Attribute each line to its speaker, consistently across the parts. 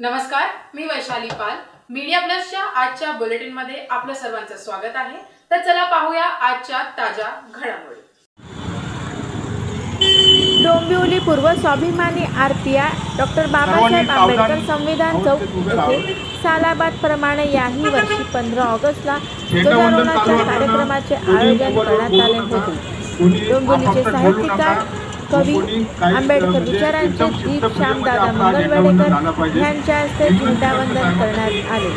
Speaker 1: नमस्कार मी वैशाली पाल. मीडिया प्लसच्या आजच्या बुलेटिनमध्ये आपलं सर्वांचं स्वागत आहे. तर चला पाहूया आजच्या ताज्या घडामोडी.
Speaker 2: डोंबिवली पूर्व स्वाभिमानी आरपीआय डॉक्टर बाबासाहेब आंबेडकर संविधान चौक येथे सालाबादप्रमाणे याही वर्षी पंधरा ऑगस्टला ध्वजारोहणाच्या कार्यक्रमाचे आयोजन करण्यात आले होते. डोंबिवलीचे साहित्यकार कवी आंबेडकर विचारांचे दीप श्यामदादा मंगलवेडेकर यांच्या हस्ते झेंडावंदन करण्यात आले.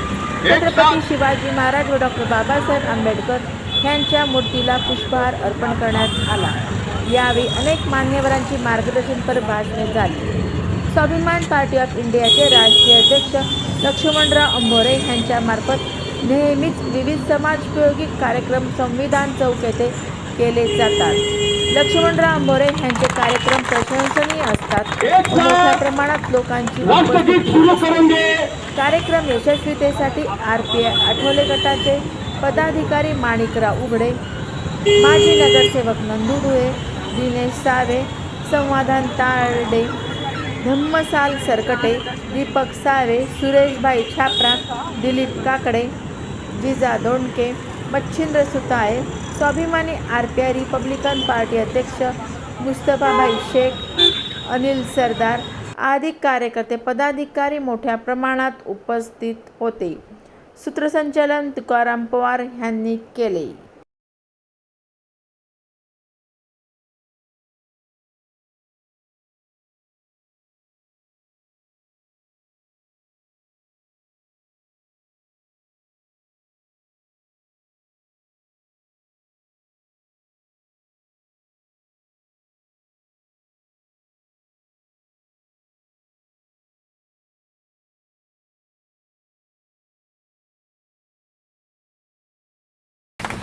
Speaker 2: छत्रपती शिवाजी महाराज व डॉक्टर बाबासाहेब आंबेडकर यांच्या मूर्तीला पुष्पहार अर्पण करण्यात आला. यावेळी अनेक मान्यवरांची मार्गदर्शनपर भाषणे झाली. स्वाभिमान पार्टी ऑफ इंडियाचे राष्ट्रीय अध्यक्ष लक्ष्मणराव अंभोरे यांच्यामार्फत नेहमीच विविध समाजोपयोगी कार्यक्रम संविधान चौक येथे केले जातात. लक्ष्मणराव अंभोरे यांचे कार्यक्रम प्रशंसनीय असतात. मोठ्या प्रमाणात लोकांची कार्यक्रम यशस्वीतेसाठी आर पी आय आठवले गटाचे पदाधिकारी माणिकराव उघडे माजी नगरसेवक नंदू धुळे दिनेश सावे संवादान Tarde धम्मसाल Sarkate Deepak Save Sureshbhai Chhapra Dilip Kakde Jija Dondke Machhindra Sutale Swabhimani R P I Republican party अध्यक्ष मुस्तफाभाई शेख अनिल सरदार आदी कार्यकर्ते पदाधिकारी मोठ्या प्रमाणात उपस्थित होते. सूत्रसंचालन तुकाराम पवार यांनी केले.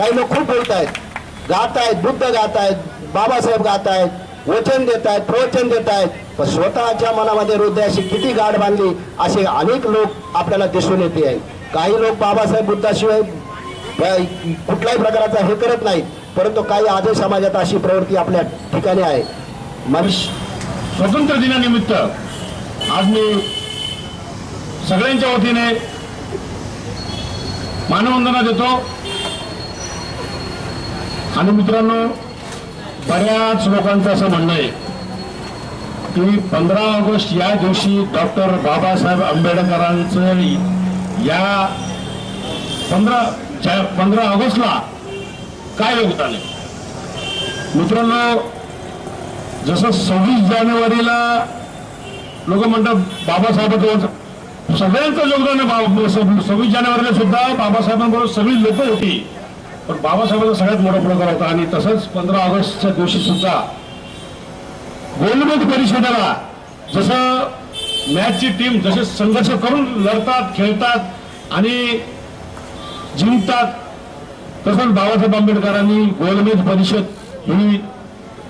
Speaker 3: काही लोक खूप बोलत आहेत. गात आहेत बुद्ध गात आहेत बाबासाहेब गात आहेत वचन देत आहेत प्रवचन देत आहेत. पण स्वतःच्या मनामध्ये हृदयाशी किती गाठ बांधली असे अनेक लोक आपल्याला दिसून येते आहेत. काही लोक बाबासाहेब बुद्धाशिवाय कुठल्याही प्रकारचा हे करत नाहीत. परंतु काही आजही समाजात अशी प्रवृत्ती आपल्या ठिकाणी आहे. मनुष्य
Speaker 4: स्वतंत्र दिनानिमित्त आज मी सगळ्यांच्या वतीने मानवंदना देतो. आणि मित्रांनो बऱ्याच लोकांचं असं म्हणणं आहे की पंधरा ऑगस्ट या दिवशी डॉक्टर बाबासाहेब आंबेडकरांचं या पंधरा पंधरा ऑगस्टला काय योगदान आहे? मित्रांनो जसं सव्वीस जानेवारीला लोक म्हणतात बाबासाहेबांचं सगळ्यांचं योगदान आहे सव्वीस सव्वीस जानेवारीला सुद्धा बाबासाहेबांबरोबर सगळी लोक होती. पण बाबासाहेबांचा सगळ्यात मोठा प्रकार होता. आणि तसंच पंधरा ऑगस्टच्या दिवशी सुद्धा गोलमेज परिषदेला जसं मॅचची टीम जसे संघर्ष करून लढतात खेळतात आणि जिंकतात तसंच बाबासाहेब आंबेडकरांनी गोलमेज परिषद ही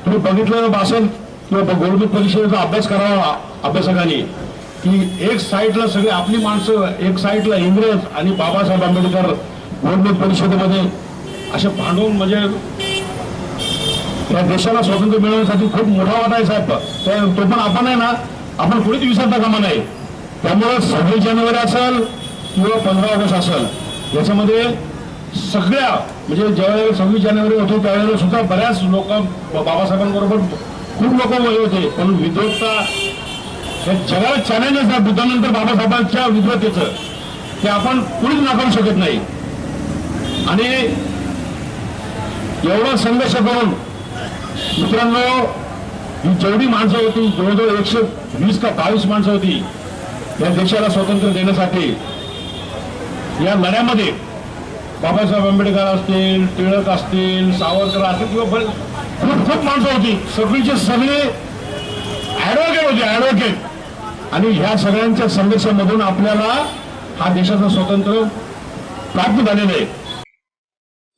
Speaker 4: तुम्ही बघितलं असेल किंवा गोलमेज परिषदेचा अभ्यास करावा अभ्यासकांनी. की एक साईडला सगळे आपली माणसं एक साईडला इंग्रज आणि बाबासाहेब आंबेडकर गोलमेज परिषदेमध्ये असे भांडून म्हणजे या देशाला स्वातंत्र्य मिळवण्यासाठी खूप मोठा वाटा आहे साहेब. तर तो पण आपण आहे ना आपण कुणीच विसरता कामा नाही त्यामुळं सव्वीस जानेवारी असेल किंवा पंधरा ऑगस्ट असेल याच्यामध्ये सगळ्या म्हणजे ज्यावेळेला सव्वीस जानेवारी होतो त्यावेळेला सुद्धा बऱ्याच लोक बाबासाहेबांबरोबर खूप लोक होते. पण विद्वत्ता हे जगाला चॅलेंजच आहे बुद्धानंतर बाबासाहेबांच्या विद्वत्तेचं ते आपण कुणीच नाकारू शकत नाही. आणि एवढा संघर्ष करून मित्रांनो ही जेवढी माणसं होती जवळजवळ एकशे वीस का बावीस माणसं होती या देशाला स्वातंत्र्य देण्यासाठी या लढ्यामध्ये बाबासाहेब आंबेडकर असतील टिळक असतील सावरकर असतील किंवा खूप खूप माणसं होती. सगळीचे सगळे ऍडव्होकेट होते ऍडव्होकेट आणि ह्या सगळ्यांच्या संघर्षामधून आपल्याला हा देशाचं स्वातंत्र्य प्राप्त झालेलं आहे.